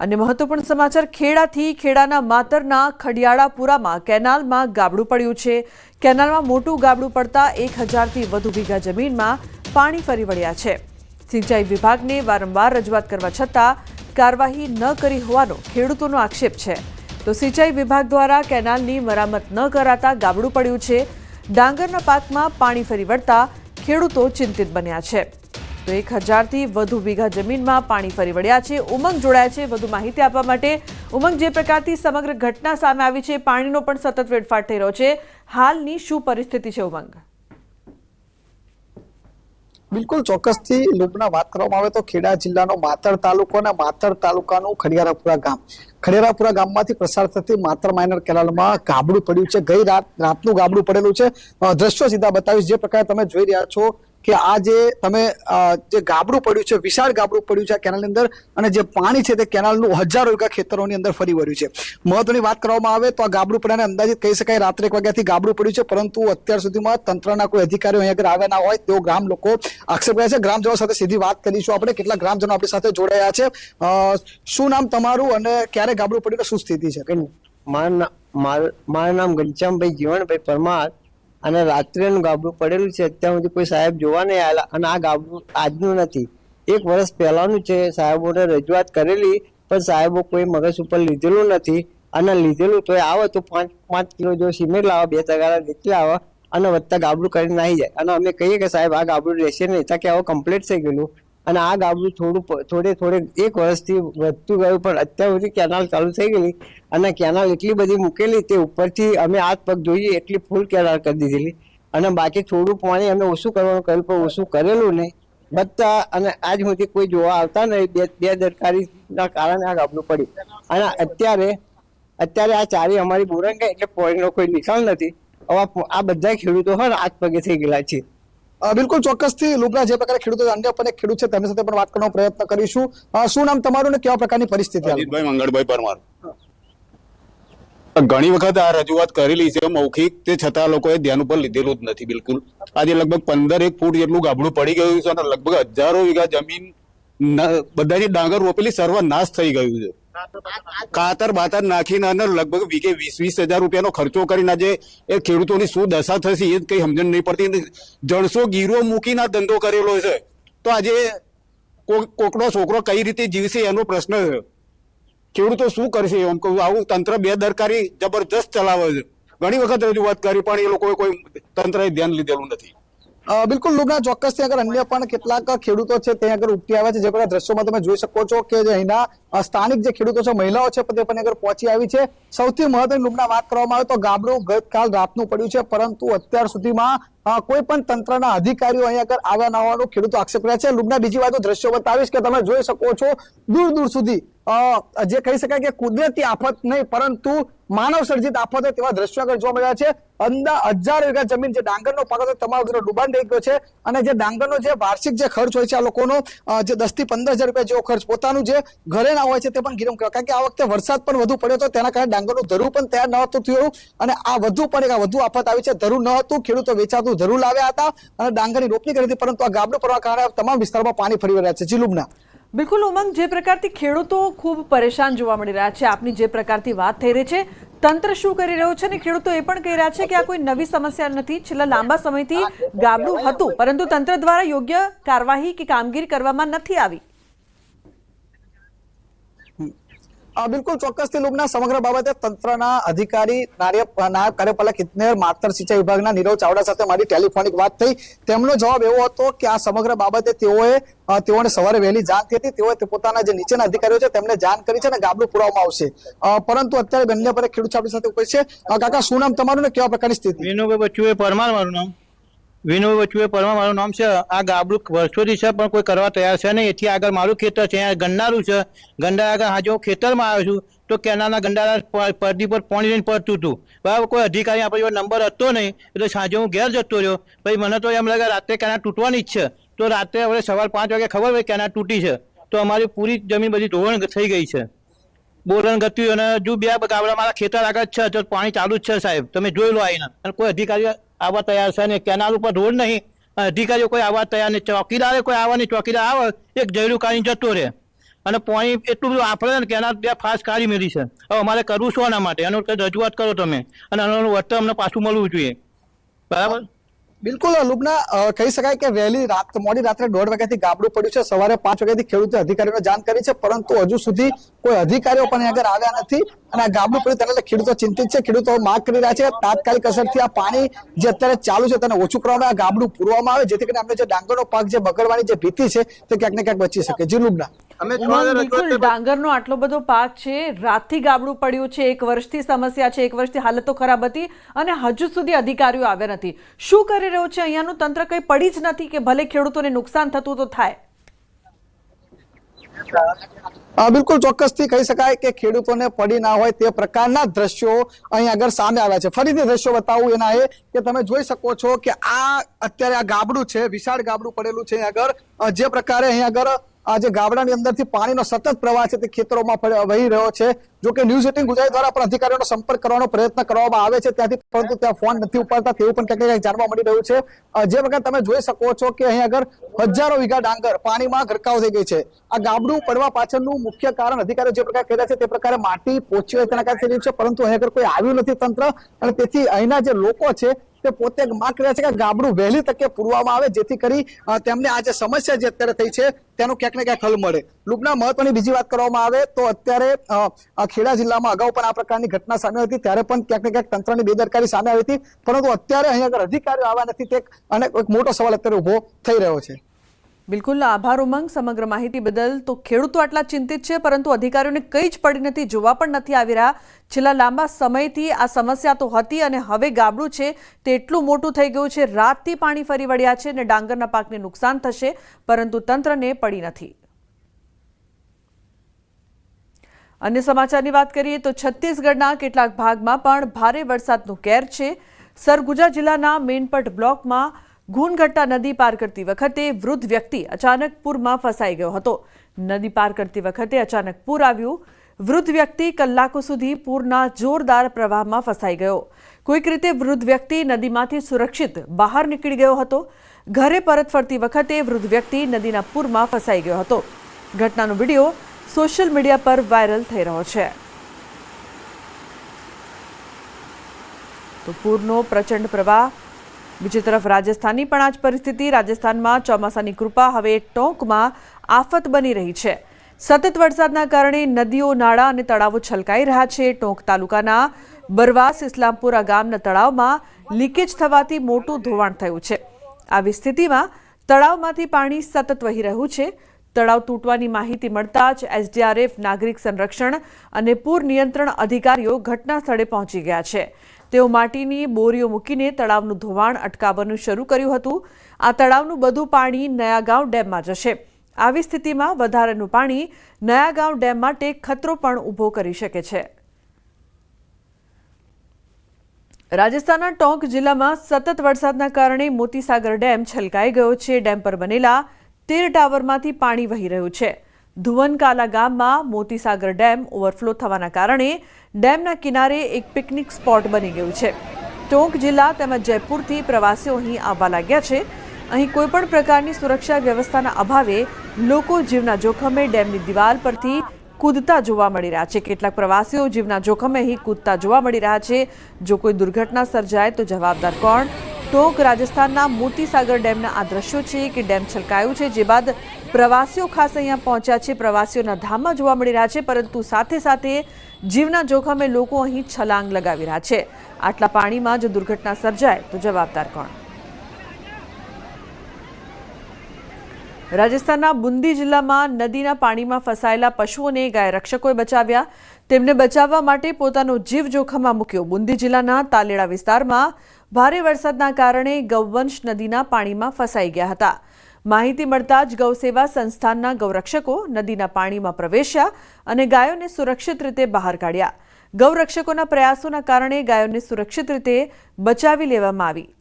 અને મહત્વપૂર્ણ સમાચાર, ખેડાથી ખેડાના માતરના ખડિયાળાપુરામાં કેનાલમાં ગાબડું પડ્યું છે. કેનાલમાં મોટું ગાબડું પડતા એક હજારથી વધુ વીઘા જમીનમાં પાણી ફરી વળ્યા છે. સિંચાઈ વિભાગને વારંવાર રજૂઆત કરવા છતાં કાર્યવાહી ન કરી હોવાનો ખેડૂતોનો આક્ષેપ છે. તો સિંચાઈ વિભાગ દ્વારા કેનાલની મરામત ન કરાતા ગાબડું પડ્યું છે. ડાંગરના પાકમાં પાણી ફરી વળતા ખેડૂતો ચિંતિત બન્યા છે. તો એક હજારથી વધુ વીઘા જમીનમાં પાણી ફરી વળ્યા છે. ઉમંગ જોડાયા છે. વધુ માહિતી આપવા માટે ઉમંગ જે પ્રકારથી સમગ્ર ઘટના સામે આવી છે, પાણીનો પણ સતત વેડફાટ થઈ રહ્યો છે. હાલની શું પરિસ્થિતિ છે ઉમંગ? બિલકુલ ચોક્કસથી લૂપના વાત કરવામાં આવે તો ખેડા જિલ્લાનો માતર તાલુકો અને માતર તાલુકાનું ખડિયારાપુરા ગામ. ખડિયારાપુરા ગામમાંથી પ્રસાર થતી માતર માઇનર કેનાલમાં ગાબડું પડ્યું છે. ગઈ રાત રાતનું ગાબડું પડેલું છે. દ્રશ્યો સીધા બતાવીશ. જે પ્રકારે તમે જોઈ રહ્યા છો કે આ જે તમે જે ગાબડું પડ્યું છે, વિશાળ ગાબડું પડ્યું છે આ કેનાલની અંદર, અને જે પાણી છે તે કેનાલનું હજારો વીઘા ખેતરોની અંદર ફરી વળ્યું છે. મહત્વની વાત કરવામાં આવે તો આ ગાબડું પડ્યાને અંદાજિત કહી શકાય રાત્રે એક વાગ્યાથી ગાબડું પડ્યું છે, પરંતુ અત્યાર સુધીમાં તંત્રના કોઈ અધિકારીઓ અહીંયા આગળ આવ્યા ના હોય, તેઓ ગ્રામ લોકો આક્ષેપ કર્યા છે. ગ્રામજનો સાથે સીધી વાત કરીશું આપણે. કેટલા ગ્રામજનો આપણી સાથે જોડાયા છે. શું નામ તમારું અને ક્યારે ગાબડું પડ્યું શું સ્થિતિ છે? કંઈ મારું નામ ઘનશ્યામભાઈ જીવણભાઈ પરમાર. અને રાત્રેનું ગાબડું પડેલું છે, અત્યાર સુધી કોઈ સાહેબ જોવા નહીં આવેલા. અને આ ગાબડું આજનું નથી. એક વર્ષ પહેલાનું છે, સાહેબોને રજૂઆત કરેલી, પણ સાહેબો કોઈ મગજ ઉપર લીધેલું નથી. અને લીધેલું તોય આવે તો પાંચ પાંચ કિલો જો સિમેન્ટ લાવે, બે તગારા નીકળી આવે અને વધતા ગાબડું કરીને નાહી જાય. અને અમે કહીએ કે સાહેબ, આ ગાબડું રહેશે નહીં. ત્યાં કે આવું કમ્પ્લીટ થઈ ગયેલું. અને આ ગાબડું થોડું થોડે થોડે એક વર્ષથી વધતું ગયું, પણ અત્યાર સુધી કેનાલ ચાલુ થઈ ગયેલી અને કેનાલ એટલી બધી મૂકેલી તે ઉપરથી અમે હાથ પગ જોઈએ એટલી ફૂલ કેનાલ કરી દીધેલી. અને બાકી થોડું પાણી અમે ઓછું કરવાનું કહ્યું, પણ ઓછું કરેલું નહીં. બધા, અને આજ સુધી કોઈ જોવા આવતા નહીં, બે બે દરકારીના કારણે આ ગાબડું પડ્યું. અને અત્યારે અત્યારે આ ચારી અમારી બોરંગ એટલે પાણીનો કોઈ નિકાલ નથી. હવે આ- બધા ખેડૂતો હોય હાથ પગે થઈ ગયેલા છે બિલકુલ ચોક્કસથી લૂપના જે પ્રકારે ખેડૂતો અન્ય પણ એક ખેડૂત છે તેમની સાથે પણ વાત કરવાનો પ્રયત્ન કરીશું. શું નામ તમારું ને કેવા પ્રકારની પરિસ્થિતિ અજીતભાઈ મંગળભાઈ પરમાર. ઘણી વખત આ રજૂઆત કરેલી છે મૌખિક તે છતાં લોકોએ ધ્યાન ઉપર લીધેલું જ નથી બિલકુલ. આજે લગભગ પંદર એક ફૂટ જેટલું ગાબડું પડી ગયું છે અને લગભગ હજારો વીઘા જમીન બધા બધાની ડાંગર રોપેલી સર્વનાશ થઈ ગયું છે. ખાતર બાતર નાખીને અને લગભગ વીકે વીસ વીસ હજાર રૂપિયાનો ખર્ચો કરીને આજે એ ખેડૂતોની શું દશા થશે એ કઈ સમજણ નહીં પડતી. જણસો ગીરો મૂકીને ધંધો કરેલો છે. તો આજે કોક- કોકનો છોકરો કઈ રીતે જીવશે એનો પ્રશ્ન છે. ખેડૂતો શું કરશે? એમ કહું, આવું તંત્ર બેદરકારી જબરજસ્ત ચલાવે છે. ઘણી વખત રજૂઆત કરી, પણ એ લોકોએ કોઈ તંત્રએ ધ્યાન લીધેલું નથી. બિલકુલ લુગના ચોક્કસ ત્યાં આગળ અન્ય પણ કેટલાક ખેડૂતો છે તે આગળ ઉપટી આવ્યા છે. જે બધા દ્રશ્યોમાં તમે જોઈ શકો છો કે જે અહીંના સ્થાનિક જે ખેડૂતો છે, મહિલાઓ છે, તે પણ આગળ પહોંચી આવી છે. સૌથી મહત્વની લુગના વાત કરવામાં આવે તો ગાબડું ગતકાલ રાતનું પડ્યું છે, પરંતુ અત્યાર સુધીમાં કોઈ પણ તંત્રના અધિકારીઓ અહીંયા આગળ આવ્યા ન હોવાનું ખેડૂતો આક્ષેપ રહ્યા છે. લુગના બીજી વાત દ્રશ્યો બતાવીશ કે તમે જોઈ શકો છો. દૂર દૂર સુધી જે કહી શકાય કે કુદરતી આફત નહીં, પરંતુ માનવ સર્જિત આફત તેવા દ્રશ્યો આગળ જોવા મળ્યા છે. અંદા હજાર વીઘા જમીન જે ડાંગરનો પાક હતો તમામ વગેરે ડૂબાણ થઈ ગયો છે. અને જે ડાંગરનો જે વાર્ષિક જે ખર્ચ હોય છે આ લોકોનો જે દસથી પંદર હજાર રૂપિયા જેવો ખર્ચ, પોતાનું જે ઘરે ના હોય છે તે પણ ગીરમ કારણ કે આ વખતે વરસાદ પણ વધુ પડ્યો હતો, તેના કારણે ડાંગરનું ધરું પણ તૈયાર ન હતું થયું. અને આ વધુ પણ એક વધુ આફત આવી છે, ધરું ન હતું, ખેડૂતો વેચાતું ધરું લાવ્યા હતા અને ડાંગરની રોપણી કરી હતી, પરંતુ આ ગાબડું પડવા કારણે તમામ વિસ્તારમાં પાણી ફરી રહ્યા છે. જીલુમના બિલકુલ ઉમંગ, જે પ્રકારથી ખેડૂતો ખૂબ પરેશાન જોવા મળી રહ્યા છે, આપની જે પ્રકારથી વાત થઈ રહી છે, તંત્ર શું કરી રહ્યું છે અને ખેડૂતો એ પણ કહી રહ્યા છે કે આ કોઈ નવી સમસ્યા નથી, છેલ્લા લાંબા સમયથી ગાબડું હતું, પરંતુ તંત્ર દ્વારા યોગ્ય કાર્યવાહી કે કામગીરી કરવામાં નથી આવી. બિલકુલ ચોક્કસથી લોકના સમગ્ર બાબતે તંત્રના અધિકારી નાયબ કાર્યપાલક ઇજનેર માતર સિંચાઈ વિભાગના નીરવ ચાવડા સાથે મારી ટેલિફોનિક વાત થઈ. તેમનો જવાબ એવો હતો કે આ સમગ્ર બાબતે તેઓએ તેઓને સવારે વહેલી જાણ થઈ હતી. તેઓએ પોતાના જે નીચેના અધિકારીઓ છે તેમને જાણ કરી છે અને ગાબડું પુરાવવામાં આવશે. પરંતુ અત્યારે બંને પર ખેડૂત આપણી સાથે ઉપર છે. કાકા, શું નામ તમારું ને કેવા પ્રકારની સ્થિતિ? વિનુભાઈ બચુએ પરમાર, મારું નામ. વિનુભાઈ વચુએ પરમા મારું નામ છે, આ ગાબડું વર્ષોથી છે, પણ કોઈ કરવા તૈયાર છે નહીં. એથી આગળ મારું ખેતર છે, અહીંયા ગંડારું છે. ગંડા આગળ આજે હું ખેતરમાં આવ્યો છું, તો કેનાલના ગંડારા પરદી પર પાણી લઈને પડતું હતું. બરાબર, કોઈ અધિકારી આપણે જોડે નંબર હતો નહીં, એટલે સાંજે હું ઘેર જતો રહ્યો. પછી મને તો એમ લાગે રાત્રે કેનાલ તૂટવાની જ છે. તો રાત્રે હવે સવાર પાંચ વાગે ખબર હોય કેનાલ તૂટી છે. તો અમારી પૂરી જમીન બધી ધોરણ થઈ ગઈ છે. બોરણ ગત્યું અને જો બે ગાબડા મારા ખેતર આગળ છે તો પાણી ચાલુ જ છે સાહેબ. તમે જોઈ લો આવીને અને કોઈ અધિકારી આવવા તૈયાર છે અને કેનાલ ઉપર રોડ નહીં. અધિકારીઓ કોઈ આવવા તૈયાર નહીં ચોકીદારે કોઈ આવવાની ચોકીદાર આવે, એક જયરૂ કાઢી જતો રહે. અને પાણી એટલું બધું આપણે ને કેનાલ બે ફાસ્ટ કાઢી મેળી છે. હવે અમારે કરવું શું આના માટે? એનું રજૂઆત કરો તમે. અને આનું વળતર અમને પાછું મળવું જોઈએ. બરાબર? બિલકુલ લુબના કહી શકાય કે વહેલી રાત, મોડી રાત્રે દોઢ વાગ્યાથી ગાબડું પડ્યું છે. સવારે પાંચ વાગ્યાથી ખેડૂતે અધિકારીઓને જાણ કરી છે, પરંતુ હજુ સુધી કોઈ અધિકારીઓ પણ આગળ આવ્યા નથી અને આ ગાબડું પડ્યું તેના ખેડૂતો ચિંતિત છે. ખેડૂતો માંગ કરી રહ્યા છે તાત્કાલિક અસરથી આ પાણી જે અત્યારે ચાલુ છે તેને ઓછું કરવામાં આ ગાબડું પૂરવામાં આવે, જેથી કરીને આપણે જે ડાંગરનો પાક, જે બગડવાની જે ભીતિ છે તે ક્યાંક ને ક્યાંક બચી શકે. જી લુબના બિલકુલ ડાંગરનો આટલો બધો પાક છે રાતથી ગાબડું પડ્યું છે એક વર્ષથી સમસ્યા છે એક વર્ષથી હાલતો ખરાબ હતી અને હજુ સુધી અધિકારીઓ આવ્યા નથી. શું કરી રહ્યું છે? અહીંયાનું તંત્ર કંઈ પડી જ નથી કે ભલે ખેડૂતોને નુકસાન થતું તો થાય? બિલકુલ ચોક્કસથી કહી શકાય કે ખેડૂતોને પડી ના હોય તે પ્રકારના દ્રશ્યો અહીં આગળ સામે આવ્યા છે. ફરીથી દ્રશ્યો બતાવું એના એ કે તમે જોઈ શકો છો કે આ અત્યારે આ ગાબડું છે વિશાળ ગાબડું પડેલું છે અહીં આગળ. જે પ્રકારે અહીં આગળ જે ગાબડાની અંદરથી પાણીનો સતત પ્રવાહ છે તે ખેતરોમાં વહી રહ્યો છે. જો કે ન્યૂઝ એટીન ગુજરાત દ્વારા પણ અધિકારીઓનો સંપર્ક કરવાનો પ્રયત્ન કરવામાં આવે છે. ત્યાંથી પરંતુ ત્યાં ફોન નથી ઉપાડતા તેવું પણ ક્યાંક જાણવા મળી રહ્યું છે. જે પ્રકારે તમે જોઈ શકો છો કે અહીં આગળ હજારો વીઘા ડાંગર પાણીમાં ગરકાવ થઈ ગઈ છે. આ ગાબડું પડવા પાછળનું મુખ્ય કારણ અધિકારીઓ જે પ્રકારે કર્યા છે તે પ્રકારે માટી પોચી હોય તેના કારણે છે. પરંતુ અહીં આગળ કોઈ આવ્યું નથી તંત્ર અને તેથી અહીંના જે લોકો છે તે પોતે માંગ કર્યા છે કે ગાબડું વહેલી તકે પૂરવામાં આવે, જેથી કરી તેમને આ જે સમસ્યા જે અત્યારે થઈ છે, તેનું ક્યાંક ને ક્યાંક હલ મળે. લૂપના મહત્વની બીજી વાત કરવામાં આવે, તો અત્યારે ખેડા જિલ્લામાં અગાઉ પણ આ પ્રકારની ઘટના સામે હતી, ત્યારે પણ ક્યાંક ને ક્યાંક તંત્રની બેદરકારી સામે આવી હતી, પરંતુ અત્યારે અહીં આગળ અધિકારીઓ આવ્યા નથી, તે અને એક મોટો સવાલ અત્યારે ઊભો થઈ રહ્યો છે. બિલકુલ આભાર, ઉમંગ. સમગ્ર માહિતી બદલ તો ખેડૂતો આટલા ચિંતિત છે, પરંતુ અધિકારીઓને કંઈ જ પડી નથી, જોવા પણ નથી આવી રહ્યા. છેલ્લા લાંબા સમયથી આ સમસ્યા તો હતી અને હવે ગાબડું છે. તે એટલું મોટું થઈ ગયું છે, રાતથી પાણી ફરી વળ્યા છે અને ડાંગરના પાકને નુકસાન થશે, પરંતુ તંત્રને પડી નથી. અન્ય સમાચારની વાત કરીએ તો છત્તીસગઢના કેટલાક ભાગમાં પણ ભારે વરસાદનું કેર છે. સરગુજા જિલ્લાના મેનપટ બ્લોકમાં ઘૂનઘટ્ટા નદી પાર કરતી વખતે વૃદ્ધ વ્યક્તિ અચાનક પૂરમાં ફસાઈ ગયો હતો. નદી પાર કરતી વખતે અચાનક પૂર આવ્યું. વૃદ્ધ વ્યક્તિ કલાકો સુધી પૂરના જોરદાર પ્રવાહમાં ફસાઈ ગયો. કોઈક રીતે વૃદ્ધ વ્યક્તિ નદીમાંથી સુરક્ષિત બહાર નીકળી ગયો હતો. ઘરે પરત ફરતી વખતે વૃદ્ધ વ્યક્તિ નદીના પૂરમાં ફસાઈ ગયો હતો. ઘટનાનો વીડિયો સોશિયલ મીડિયા પર વાયરલ થઈ રહ્યો છે. તો પૂરનો પ્રચંડ પ્રવાહ બીજી તરફ રાજસ્થાનની પણ આ જ પરિસ્થિતિ. રાજસ્થાનમાં ચોમાસાની કૃપા હવે ટોંકમાં આફત બની રહી છે. સતત વરસાદના કારણે નદીઓ, નાળા અને તળાવો છલકાઈ રહ્યા છે. ટોંક તાલુકાના બરવાસ ઇસ્લામપુરા ગામના તળાવમાં લીકેજ થવાથી મોટું ધોવાણ થયું છે. આવી સ્થિતિમાં તળાવમાંથી પાણી સતત વહી રહ્યું છે. તળાવ તૂટવાની માહિતી મળતા જ એસડીઆરએફ, નાગરિક સંરક્ષણ અને પૂર નિયંત્રણ અધિકારીઓ ઘટના સ્થળે પહોંચી ગયા છે. તેઓ માટીની બોરીઓ મૂકીને તળાવનું ધોવાણ અટકાવવાનું શરૂ કર્યું હતું. આ તળાવનું બધું પાણી નયાગાંવ ડેમમાં જશે. આવી સ્થિતિમાં વધારાનું પાણી નયાગાંવ ડેમ માટે ખતરો પણ ઊભો કરી શકે છે. રાજસ્થાનના ટોંક જિલ્લામાં સતત વરસાદના કારણે મોતીસાગર ડેમ છલકાઈ ગયો છે. ડેમ પર બનેલા તેર ટાવરમાંથી પાણી વહી રહ્યું છે. ધુવનકાલા ગામમાં મોતીસાગર ડેમ ઓવરફ્લો થવાના કારણે ડેમના કિનારે એક પિકનિક સ્પોટ બની ગયું છે. ટોંક જિલ્લા તેમજ જયપુરથી પ્રવાસીઓ અહીં આવવા લાગ્યા છે. અહીં કોઈપણ પ્રકારની સુરક્ષા વ્યવસ્થાના અભાવે લોકો જીવના જોખમે ડેમની દિવાલ પરથી કૂદતા જોવા મળી રહ્યા છે. કેટલાક પ્રવાસીઓ જીવના જોખમે અહીં કૂદતા જોવા મળી રહ્યા છે. જો કોઈ દુર્ઘટના સર્જાય તો જવાબદાર કોણ? ટોંક રાજસ્થાનના મોતીસાગર ડેમના આ દ્રશ્યો છે કે ડેમ છલકાયું છે, જે બાદ પ્રવાસીઓ ખાસ અહીંયા પહોંચ્યા છે. પ્રવાસીઓના ધામમાં જોવા મળી રહ્યા છે, પરંતુ સાથે સાથે જીવના જોખમે લોકો અહીં છલાંગ લગાવી રહ્યા છે. આટલા પાણીમાં જો દુર્ઘટના સર્જાય, તો જવાબદાર કોણ? રાજસ્થાનના બુંદી જિલ્લામાં નદીના પાણીમાં ફસાયેલા પશુઓને ગાય રક્ષકોએ બચાવ્યા. તેમને બચાવવા માટે પોતાનો જીવ જોખમમાં મૂક્યો. બુંદી જિલ્લાના તાલેડા વિસ્તારમાં ભારે વરસાદના કારણે ગૌવંશ નદીના પાણીમાં ફસાઈ ગયા હતા. માહિતી મળતા જ ગૌસેવા સંસ્થાનના ગૌરક્ષકો નદીના પાણીમાં પ્રવેશ્યા અને ગાયોને સુરક્ષિત રીતે બહાર કાઢ્યા. ગૌરક્ષકોના પ્રયાસોના કારણે ગાયોને સુરક્ષિત રીતે બચાવી લેવામાં આવી.